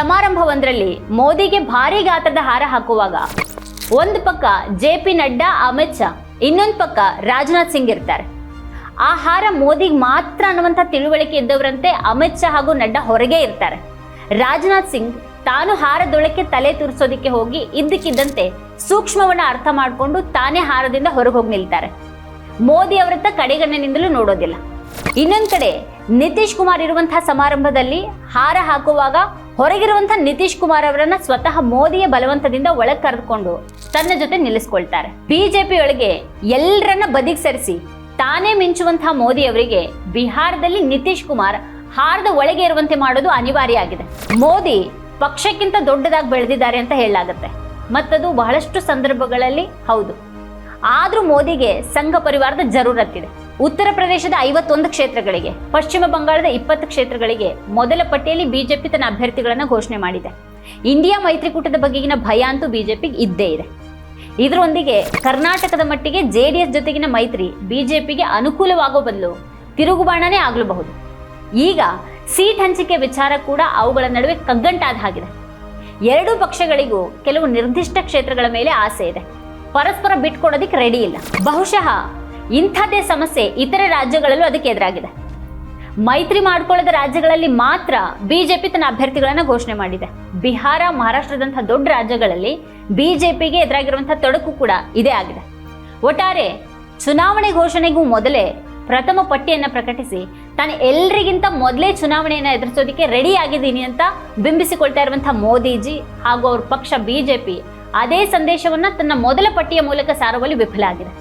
ಸಮಾರಂಭವೊಂದರಲ್ಲಿ ಮೋದಿಗೆ ಭಾರಿ ಗಾತ್ರದ ಹಾರ ಹಾಕುವಾಗ ಒಂದು ಪಕ್ಕ ಜೆ ಪಿ ನಡ್ಡಾ, ಅಮಿತ್ ಶಾ, ಇನ್ನೊಂದು ಪಕ್ಕ ರಾಜನಾಥ್ ಸಿಂಗ್ ಇರ್ತಾರೆ. ಆ ಹಾರ ಮೋದಿಗೆ ಮಾತ್ರ ಅನ್ನುವಂಥ ತಿಳುವಳಿಕೆ ಇದ್ದವರಂತೆ ಅಮಿತ್ ಶಾ ಹಾಗೂ ನಡ್ಡಾ ಹೊರಗೆ ಇರ್ತಾರೆ. ರಾಜನಾಥ್ ಸಿಂಗ್ ತಾನು ಹಾರದೊಳಕ್ಕೆ ತಲೆ ತುರಿಸೋದಿಕ್ಕೆ ಹೋಗಿ ಇದ್ದಕ್ಕಿದ್ದಂತೆ ಸೂಕ್ಷ್ಮವನ್ನ ಅರ್ಥ ಮಾಡಿಕೊಂಡು ತಾನೇ ಹಾರದಿಂದ ಹೊರಗೆ ಹೋಗಿ ನಿಲ್ತಾರೆ. ಮೋದಿ ಅವರತ್ತ ಕಡೆಗಣ್ಣಿನಿಂದಲೂ ನೋಡೋದಿಲ್ಲ. ಇನ್ನೊಂದ್ ಕಡೆ ನಿತೀಶ್ ಕುಮಾರ್ ಇರುವಂತಹ ಸಮಾರಂಭದಲ್ಲಿ ಹಾರ ಹಾಕುವಾಗ ಹೊರಗಿರುವಂತಹ ನಿತೀಶ್ ಕುಮಾರ್ ಅವರನ್ನ ಸ್ವತಃ ಮೋದಿಯ ಬಲವಂತದಿಂದ ಒಳಗ್ ಕರೆದುಕೊಂಡು ತನ್ನ ಜೊತೆ ನಿಲ್ಲಿಸ್ಕೊಳ್ತಾರೆ. ಬಿಜೆಪಿ ಒಳಗೆ ಎಲ್ಲರನ್ನ ಬದಿಗೆ ಸರಿಸಿ ತಾನೇ ಮಿಂಚುವಂತಹ ಮೋದಿ ಅವರಿಗೆ ಬಿಹಾರದಲ್ಲಿ ನಿತೀಶ್ ಕುಮಾರ್ ಹಾರದ ಒಳಗೆ ಇರುವಂತೆ ಮಾಡೋದು ಅನಿವಾರ್ಯ ಆಗಿದೆ. ಮೋದಿ ಪಕ್ಷಕ್ಕಿಂತ ದೊಡ್ಡದಾಗಿ ಬೆಳೆದಿದ್ದಾರೆ ಅಂತ ಹೇಳಲಾಗುತ್ತೆ. ಮತ್ತದು ಬಹಳಷ್ಟು ಸಂದರ್ಭಗಳಲ್ಲಿ ಹೌದು. ಆದ್ರೂ ಮೋದಿಗೆ ಸಂಘ ಪರಿವಾರದ ಜರೂರತ್ತಿದೆ. ಉತ್ತರ ಪ್ರದೇಶದ ಐವತ್ತೊಂದು ಕ್ಷೇತ್ರಗಳಿಗೆ, ಪಶ್ಚಿಮ ಬಂಗಾಳದ ಇಪ್ಪತ್ತು ಕ್ಷೇತ್ರಗಳಿಗೆ ಮೊದಲ ಪಟ್ಟಿಯಲ್ಲಿ ಬಿಜೆಪಿ ತನ್ನ ಅಭ್ಯರ್ಥಿಗಳನ್ನು ಘೋಷಣೆ ಮಾಡಿದೆ. ಇಂಡಿಯಾ ಮೈತ್ರಿಕೂಟದ ಬಗೆಗಿನ ಭಯ ಅಂತೂ ಬಿಜೆಪಿಗೆ ಇದ್ದೇ ಇದೆ. ಇದರೊಂದಿಗೆ ಕರ್ನಾಟಕದ ಮಟ್ಟಿಗೆ ಜೆಡಿಎಸ್ ಜೊತೆಗಿನ ಮೈತ್ರಿ ಬಿಜೆಪಿಗೆ ಅನುಕೂಲವಾಗೋ ಬದಲು ತಿರುಗುಬಾಣನೇ ಆಗಲಬಹುದು. ಈಗ ಸೀಟ್ ಹಂಚಿಕೆ ವಿಚಾರ ಕೂಡ ಅವುಗಳ ನಡುವೆ ಕಗ್ಗಂಟಾದ ಹಾಗಿದೆ. ಎರಡೂ ಪಕ್ಷಗಳಿಗೂ ಕೆಲವು ನಿರ್ದಿಷ್ಟ ಕ್ಷೇತ್ರಗಳ ಮೇಲೆ ಆಸೆ ಇದೆ. ಪರಸ್ಪರ ಬಿಟ್ಕೊಡೋದಿಕ್ಕೆ ರೆಡಿ ಇಲ್ಲ. ಬಹುಶಃ ಇಂಥದ್ದೇ ಸಮಸ್ಯೆ ಇತರೆ ರಾಜ್ಯಗಳಲ್ಲೂ ಅದಕ್ಕೆ ಎದುರಾಗಿದೆ. ಮೈತ್ರಿ ಮಾಡಿಕೊಳ್ಳದ ರಾಜ್ಯಗಳಲ್ಲಿ ಮಾತ್ರ ಬಿಜೆಪಿ ತನ್ನ ಅಭ್ಯರ್ಥಿಗಳನ್ನ ಘೋಷಣೆ ಮಾಡಿದೆ. ಬಿಹಾರ ಮಹಾರಾಷ್ಟ್ರದಂತಹ ದೊಡ್ಡ ರಾಜ್ಯಗಳಲ್ಲಿ ಬಿಜೆಪಿಗೆ ಎದುರಾಗಿರುವಂತಹ ತೊಡಕು ಕೂಡ ಇದೇ ಆಗಿದೆ. ಒಟ್ಟಾರೆ ಚುನಾವಣೆ ಘೋಷಣೆಗೂ ಮೊದಲೇ ಪ್ರಥಮ ಪಟ್ಟಿಯನ್ನ ಪ್ರಕಟಿಸಿ ತಾನು ಎಲ್ರಿಗಿಂತ ಮೊದಲೇ ಚುನಾವಣೆಯನ್ನು ಎದುರಿಸೋದಕ್ಕೆ ರೆಡಿ ಆಗಿದ್ದೀನಿ ಅಂತ ಬಿಂಬಿಸಿಕೊಳ್ತಾ ಇರುವಂತಹ ಮೋದಿಜಿ ಹಾಗೂ ಅವ್ರ ಪಕ್ಷ ಬಿಜೆಪಿ ಅದೇ ಸಂದೇಶವನ್ನ ತನ್ನ ಮೊದಲ ಪಟ್ಟಿಯ ಮೂಲಕ ಸಾರುವಲ್ಲಿ ವಿಫಲ ಆಗಿದೆ.